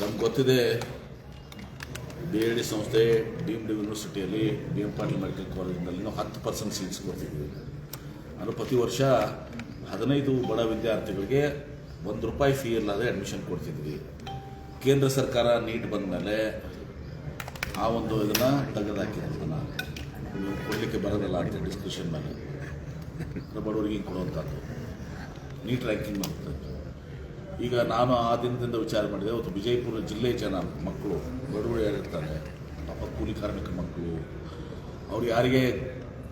ನಮ್ಗೆ ಗೊತ್ತಿದೆ, D A D ಸಂಸ್ಥೆ ಡೀಮ್ಡ್ ಯೂನಿವರ್ಸಿಟಿಯಲ್ಲಿ ಬಿ ಎಂ ಪಾಟೀಲ್ ಮೆಡಿಕಲ್ ಕಾಲೇಜಿನಲ್ಲಿ ನಾವು ಹತ್ತು ಪರ್ಸೆಂಟ್ ಸೀಟ್ಸ್ ಕೊಡ್ತಿದ್ವಿ. ನಾನು ಪ್ರತಿ ವರ್ಷ ಹದಿನೈದು ಬಡ ವಿದ್ಯಾರ್ಥಿಗಳಿಗೆ ಒಂದು ರೂಪಾಯಿ ಫೀ ಇಲ್ಲದೆ ಅಡ್ಮಿಷನ್ ಕೊಡ್ತಿದ್ವಿ. ಕೇಂದ್ರ ಸರ್ಕಾರ ನೀಟ್ ಬಂದ ಮೇಲೆ ಆ ಒಂದು ಇದನ್ನು ತೆಗೆದಾಕಿದೆ ಅದನ್ನು. ಕೊಡಲಿಕ್ಕೆ ಬರೋದಿಲ್ಲ ಅಂತ ಡಿಸ್ಕಷನ್ ಮೇಲೆ. ಬಡವರಿಗೆ ಕೊಡುವಂಥದ್ದು ನೀಟ್ ರ್ಯಾಂಕಿಂಗ್ ಮಾಡ್ತಾರೆ ಈಗ ನಾನು ಆ ದಿನದಿಂದ ವಿಚಾರ ಮಾಡಿದೆ ಅವತ್ತು ವಿಜಯಪುರ ಜಿಲ್ಲೆ ಜನ ಮಕ್ಕಳು ಬಡವರು ಯಾರಿರ್ತಾರೆ ಪಾಪ ಕೂಲಿ ಕಾರ್ಮಿಕ ಮಕ್ಕಳು ಅವ್ರು ಯಾರಿಗೆ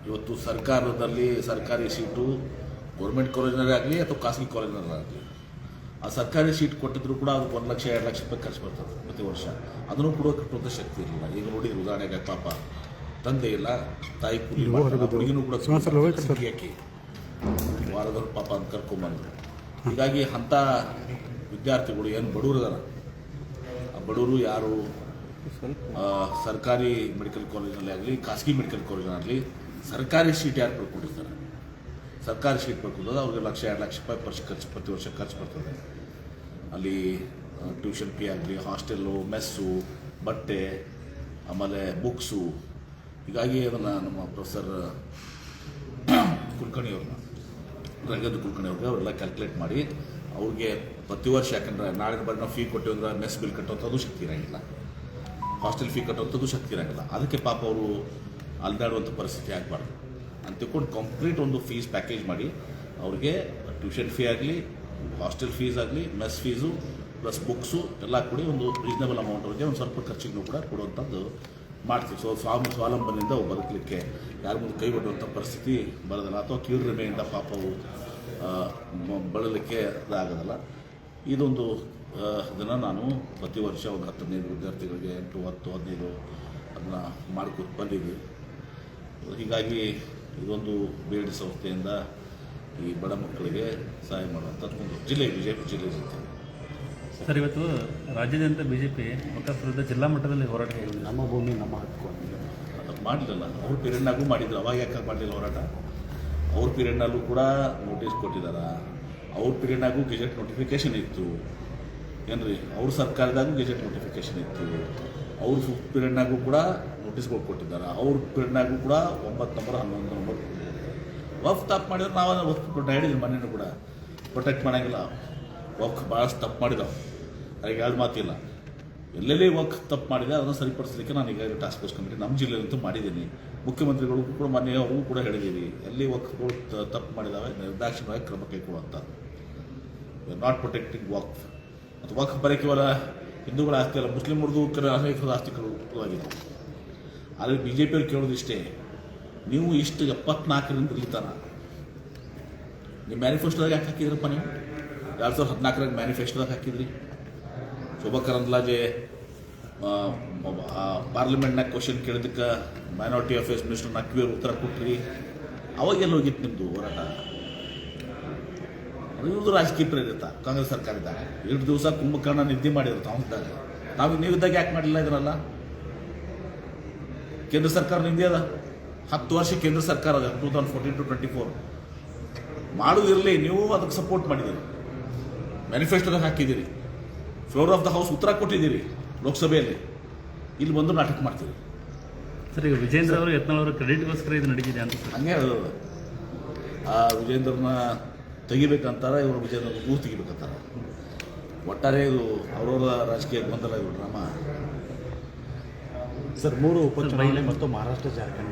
ಇವತ್ತು ಸರ್ಕಾರದಲ್ಲಿ ಸರ್ಕಾರಿ ಸೀಟು ಗೌರ್ಮೆಂಟ್ ಕಾಲೇಜ್ನಲ್ಲೇ ಆಗಲಿ ಅಥವಾ ಖಾಸಗಿ ಕಾಲೇಜ್ನಲ್ಲೇ ಆಗಲಿ ಆ ಸರ್ಕಾರಿ ಸೀಟ್ ಕೊಟ್ಟಿದ್ರು ಕೂಡ ಅದಕ್ಕೆ ಒಂದು ಲಕ್ಷ ಎರಡು ಲಕ್ಷ ರೂಪಾಯಿ ಖರ್ಚು ಬರ್ತದೆ ಪ್ರತಿ ವರ್ಷ. ಅದನ್ನು ಕೂಡ ಕಟ್ಟುವಂಥ ಶಕ್ತಿ ಇರಲಿಲ್ಲ. ಈಗ ನೋಡಿ ಉದಾಹರಣೆಗೆ ಪಾಪ ತಂದೆ ಇಲ್ಲ ತಾಯಿ ಕೂಲಿ ಹುಡುಗಿನೂ ಕೂಡ ಯಾಕೆ ವಾರದಲ್ಲಿ ಪಾಪ ಅಂತ ಕರ್ಕೊಂಬಂದ್ರು. ಹೀಗಾಗಿ ಅಂಥ ವಿದ್ಯಾರ್ಥಿಗಳು ಏನು ಬಡವರು ಅದಾರ ಆ ಬಡವರು ಯಾರು? ಸರ್ಕಾರಿ ಮೆಡಿಕಲ್ ಕಾಲೇಜಿನಲ್ಲಿ ಆಗಲಿ, ಖಾಸಗಿ ಮೆಡಿಕಲ್ ಕಾಲೇಜಿನಾಗಲಿ ಸರ್ಕಾರಿ ಸೀಟ್ ಯಾರು ಪಡ್ಕೊಂಡಿರ್ತಾರೆ? ಸರ್ಕಾರಿ ಸೀಟ್ ಪಡ್ಕೊಂಡ್ರೆ ಅವ್ರಿಗೆ ಲಕ್ಷ, ಎರಡು ಲಕ್ಷ ರೂಪಾಯಿ ವರ್ಷ ಖರ್ಚು, ಪ್ರತಿ ವರ್ಷ ಖರ್ಚು ಬರ್ತದೆ. ಅಲ್ಲಿ ಟ್ಯೂಷನ್ ಫೀ ಆಗಲಿ ಹಾಸ್ಟೆಲ್ಲು ಮೆಸ್ಸು ಬಟ್ಟೆ, ಆಮೇಲೆ ಬುಕ್ಸು ಹೀಗಾಗಿ ಅದನ್ನು ನಮ್ಮ ಪ್ರೊಫೆಸರ್ ಕುಲಕರ್ಣಿ ಅವ್ರನ್ನ ರಂಗದ ಕುಲಕರ್ಣಿ ಅವ್ರಿಗೆ ಅವರೆಲ್ಲ ಕ್ಯಾಲ್ಕುಲೇಟ್ ಮಾಡಿ ಅವ್ರಿಗೆ ಪ್ರತಿ ವರ್ಷ ಯಾಕಂದ್ರೆ ನಾಳೆ ಬಾರಿ ನಾವು ಫೀ ಕೊಟ್ಟಿವಿ ಅಂದ್ರೆ ಮೆಸ್ ಬಿಲ್ ಕಟ್ಟುವಂಥದ್ದು ಶಕ್ತಿ ಇರೋಂಗಿಲ್ಲ. ಹಾಸ್ಟೆಲ್ ಫೀ ಕಟ್ಟುವಂಥದ್ದು ಶಕ್ತಿ ಇರೋಂಗಿಲ್ಲ. ಅದಕ್ಕೆ ಪಾಪ ಅವರು ಅಲ್ದಾಡುವಂಥ ಪರಿಸ್ಥಿತಿ ಆಗಬಾರ್ದು. ಅಂತ ತಿಳ್ಕೊಂಡು ಕಂಪ್ಲೀಟ್ ಒಂದು ಫೀಸ್ ಪ್ಯಾಕೇಜ್ ಮಾಡಿ ಅವ್ರಿಗೆ ಟ್ಯೂಷನ್ ಫೀ ಆಗಲಿ ಹಾಸ್ಟೆಲ್ ಫೀಸ್ ಆಗಲಿ, ಮೆಸ್ ಫೀಸು ಪ್ಲಸ್ ಬುಕ್ಸು ಎಲ್ಲ ಕೂಡಿ ಒಂದು ರೀಸನಬಲ್ ಅಮೌಂಟ್ ಅವ್ರಿಗೆ ಒಂದು ಸ್ವಲ್ಪ ಖರ್ಚಿಗೂ ಕೂಡ ಕೊಡುವಂಥದ್ದು ಮಾಡ್ತೀವಿ. ಸೊ ಸ್ವಾಮಿ ಸ್ವಾವಲಂಬನೆಯಿಂದ ಅವು ಬದುಕಲಿಕ್ಕೆ ಯಾರ ಮುಂದೆ ಕೈ ಪರಿಸ್ಥಿತಿ ಬರೋದಿಲ್ಲ. ಅಥವಾ ಕೀಳ್ರಿಮೆಯಿಂದ ಪಾಪ ಅವು ಆ, ಮ- ಬಳಲಿಕ್ಕೆ ಅದಾಗೋದಿಲ್ಲ ಇದೊಂದು ಇದನ್ನು ನಾನು ಪ್ರತಿ ವರ್ಷ ಒಂದು ಹತ್ತು ವಿದ್ಯಾರ್ಥಿಗಳಿಗೆ ಎಂಟು ಹತ್ತು ಹದಿನೈದು ಅದನ್ನು ಮಾಡ್ಕೊತ ಬಂದಿದ್ವಿ. ಹೀಗಾಗಿ ಇದೊಂದು ಬೇಡಿ ಸಂಸ್ಥೆಯಿಂದ ಈ ಬಡ ಮಕ್ಕಳಿಗೆ ಸಹಾಯ ಮಾಡುವಂಥದ್ದು ಜಿಲ್ಲೆ ವಿಜಯಪುರ ಜಿಲ್ಲೆ ಇರುತ್ತೆ ಸರ್ ಇವತ್ತು ರಾಜ್ಯಾದ್ಯಂತ ಬಿ ಜೆ ಪಿ ವಿರುದ್ಧ ಜಿಲ್ಲಾ ಮಟ್ಟದಲ್ಲಿ ಹೋರಾಟ ನಮ್ಮ ಭೂಮಿ ನಮ್ಮ ಹಕ್ಕು ಅದು ಮಾಡಲಿಲ್ಲ ಅವ್ರ ಪೀರಿಯಡ್ನಾಗೂ ಮಾಡಿದ್ರು ಅವಾಗ ಯಾಕೆ ಮಾಡಲಿಲ್ಲ ಹೋರಾಟ? ಅವ್ರ ಪೀರಿಯಡ್ನಲ್ಲೂ ಕೂಡ ನೋಟಿಸ್ ಕೊಟ್ಟಿದ್ದಾರೆ ಅವ್ರ ಪೀರಿಯಡ್ನಾಗೂ ಗೆಜೆಟ್ ನೋಟಿಫಿಕೇಶನ್ ಇತ್ತು. ಏನ್ರಿ ಅವ್ರ ಸರ್ಕಾರದಾಗೂ ಗೆಜೆಟ್ ನೋಟಿಫಿಕೇಶನ್ ಇತ್ತು. ಅವ್ರ ಪೀರಿಯಡ್ನಾಗೂ ಕೂಡ ನೋಟಿಸ್ಗಳು ಕೊಟ್ಟಿದ್ದಾರೆ. ಅವ್ರ ಪೀರಿಯಡ್ನಾಗೂ ಕೂಡ ಒಂಬತ್ತು ನಂಬರ್ ಹನ್ನೊಂದು ನಂಬರ್ ವಫ್ ತಪ್ಪು ಮಾಡಿದ್ರೆ ನಾವು ಅದನ್ನ ವಫ್ ಕೊಟ್ಟು ಹೇಳಿದ್ವಿ ಮನೇನು ಕೂಡ. ಪ್ರೊಟೆಕ್ಟ್ ಮಾಡಂಗಿಲ್ಲ. ವಫ್ ಭಾಳಷ್ಟು ತಪ್ಪು ಮಾಡಿದಾವೆ. ಅದಕ್ಕೆ ಎರಡು ಮಾತಿಲ್ಲ. ಎಲ್ಲೆಲ್ಲಿ ವಕ್ ತಪ್ಪು ಮಾಡಿದೆ ಅದನ್ನು ಸರಿಪಡಿಸಲಿಕ್ಕೆ ನಾನು ಈಗ ಟಾಸ್ಕ್ ಫೋರ್ಸ್ ಕಮಿಟಿ ನಮ್ಮ ಜಿಲ್ಲೆಯಲ್ಲಂತೂ ಮಾಡಿದ್ದೀನಿ. ಮುಖ್ಯಮಂತ್ರಿಗಳಿಗೂ ಕೂಡ ಮೊನ್ನೆ ಕೂಡ ಹೇಳಿದ್ದೀವಿ, ಎಲ್ಲಿ ವಕ್ಗಳು ತಪ್ಪು ಮಾಡಿದಾವೆ, ನಿರ್ದಾಕ್ಷಿಣ್ಯವಾಗಿ ಕ್ರಮ ಕೈಗೊಳ್ಳುವಂಥದ್ದು ನಾಟ್ ಪ್ರೊಟೆಕ್ಟಿಂಗ್ ವಕ್ ಮತ್ತು ವಕ್ ಬರೀ ಕೇವಲ ಹಿಂದೂಗಳ ಆಸ್ತಿ ಅಲ್ಲ ಮುಸ್ಲಿಮರದು ಕೆಲ ಆಸ್ತಿಗಳು ಆಗಿದೆ ಆದರೆ ಬಿ ಜೆ ಪಿಯವ್ರು ಕೇಳೋದು ಇಷ್ಟೇ, ನೀವು ಇಷ್ಟು ಎಪ್ಪತ್ನಾಲ್ಕರಿಂದ ಇಲ್ಲಿತಾನ. ನಿಮ್ಮ ಮ್ಯಾನಿಫೆಸ್ಟೋದಾಗ ಯಾಕೆ ಹಾಕಿದ್ರಪ್ಪ ನೀವು? ಎರಡು ಸಾವಿರದ ಹದಿನಾಲ್ಕರಾಗ ಮ್ಯಾನಿಫೆಸ್ಟೋದಾಗ ಹಾಕಿದ್ರಿ. ಶೋಭಾ ಕರಂದ್ಲಾಜೆ ಪಾರ್ಲಿಮೆಂಟ್ನಾಗ ಕ್ವಶನ್ ಕೇಳಿದ್ದಕ್ಕೆ ಮೈನಾರಿಟಿ ಅಫೇರ್ಸ್ ಮಿನಿಸ್ಟರ್ ನಕ್ವಿಯವ್ರು ಉತ್ತರ ಕೊಟ್ರಿ. ಅವಾಗ ಎಲ್ಲಿ ಹೋಗಿತ್ತು ನಿಮ್ಮದು ಹೋರಾಟ? ಇವ್ರದ್ದು ರಾಜಕೀಯ ಪ್ರೇರಿತ, ಕಾಂಗ್ರೆಸ್ ಸರ್ಕಾರ ಇದ್ದಾಗ ಎರಡು ದಿವಸ ಕುಂಭಕರ್ಣ ನಿದ್ದೆ ಮಾಡಿದ್ರು ತಾವಿದ್ದಾಗ ನಾವು ನೀವಿದ್ದಾಗ ಯಾಕೆ ಮಾಡಲಿಲ್ಲ ಇದರಲ್ಲ? ಕೇಂದ್ರ ಸರ್ಕಾರ ನಿಂದೆ ಅದ. ಹತ್ತು ವರ್ಷ ಕೇಂದ್ರ ಸರ್ಕಾರ ಅದ two thousand fourteen to twenty four ಮಾಡುವುದಿರಲಿ ನೀವು ಅದಕ್ಕೆ ಸಪೋರ್ಟ್ ಮಾಡಿದ್ದೀರಿ ಮ್ಯಾನಿಫೆಸ್ಟೋದಾಗ ಹಾಕಿದ್ದೀರಿ. ಫ್ಲೋರ್ ಆಫ್ ದ ಹೌಸ್ ಉತ್ತರ ಕೊಟ್ಟಿದ್ದೀರಿ ಲೋಕಸಭೆಯಲ್ಲಿ. ಇಲ್ಲಿ ಬಂದು ನಾಟಕ ಮಾಡ್ತೀರಿ. ಸರ್ ಈಗ ವಿಜೇಂದ್ರ ಅವರು ಯತ್ನಾಳ್ ಅವರ ಕ್ರೆಡಿಟ್ಗೋಸ್ಕರ ಇದು ನಡೀತಿದೆ ಅಂತ ಸರ್. ಹಂಗೆ ಅದು. ಆ ವಿಜೇಂದ್ರನ ತೆಗಿಬೇಕಂತಾರ ಇವರು ವಿಜೇಂದ್ರ ಊರು ತೆಗಿಬೇಕಂತಾರೆ. ಒಟ್ಟಾರೆ ಇದು ಅವರವರ ರಾಜಕೀಯ ಗೊಂದಲ ಇವರು ಡ್ರಾಮಾ. ಸರ್ ಮೂರು ಉಪಚುನಾವಣೆ ಮತ್ತು ಮಹಾರಾಷ್ಟ್ರ ಜಾರ್ಖಂಡ್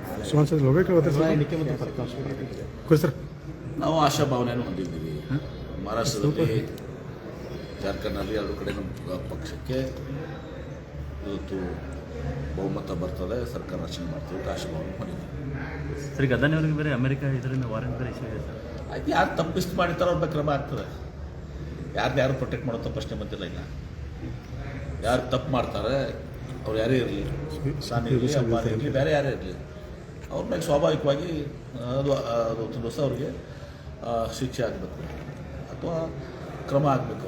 ನಾವು ಆಶಾ ಭಾವನೆಯನ್ನು ಹೊಂದಿದ್ದೀವಿ ಮಹಾರಾಷ್ಟ್ರದಲ್ಲಿ ಜಾರ್ಖಂಡ್ನಲ್ಲಿ ಎರಡು ಕಡೆ ನಮ್ಮ ಪಕ್ಷಕ್ಕೆ ಇವತ್ತು ಬಹುಮತ ಬರ್ತದೆ ಸರ್ಕಾರ ರಚನೆ ಮಾಡ್ತೀವಿ ಅಂತ ಮಾಡಿದ್ದೀವಿ ಸರಿ ಹೊಂದಿದ್ದೀವಿ ಅವ್ರಿಗೆ ಬೇರೆ ಅಮೆರಿಕ ಇದರಿಂದ ವಾರಂಟ್ ಬೇರೆ ಇಶ್ಯೂ ಇದೆ ಸರ್. ಯಾರು ತಪ್ಪಿಸ್ತು ಮಾಡಿರ್ತಾರೋ ಅವ್ರ ಕ್ರಮ ಆಗ್ತದೆ. ಯಾರ್ದು ಯಾರು ಪ್ರೊಟೆಕ್ಟ್ ಮಾಡೋ ಪ್ರಶ್ನೆ ಬಂದಿಲ್ಲ ಈಗ ಯಾರು ತಪ್ಪು ಮಾಡ್ತಾರೆ ಅವ್ರು ಯಾರೇ ಇರಲಿ. ಸಾನಿ ಇರಲಿ ಇರಲಿ ಬೇರೆ ಯಾರೇ ಇರಲಿ. ಅವ್ರ ಮೇಲೆ ಸ್ವಾಭಾವಿಕವಾಗಿ ಅದು ಅದು ಒಂದು ದಿವಸ ಅವ್ರಿಗೆ ಶಿಕ್ಷೆ ಆಗಬೇಕು. ಅಥವಾ ಕ್ರಮ ಆಗಬೇಕು.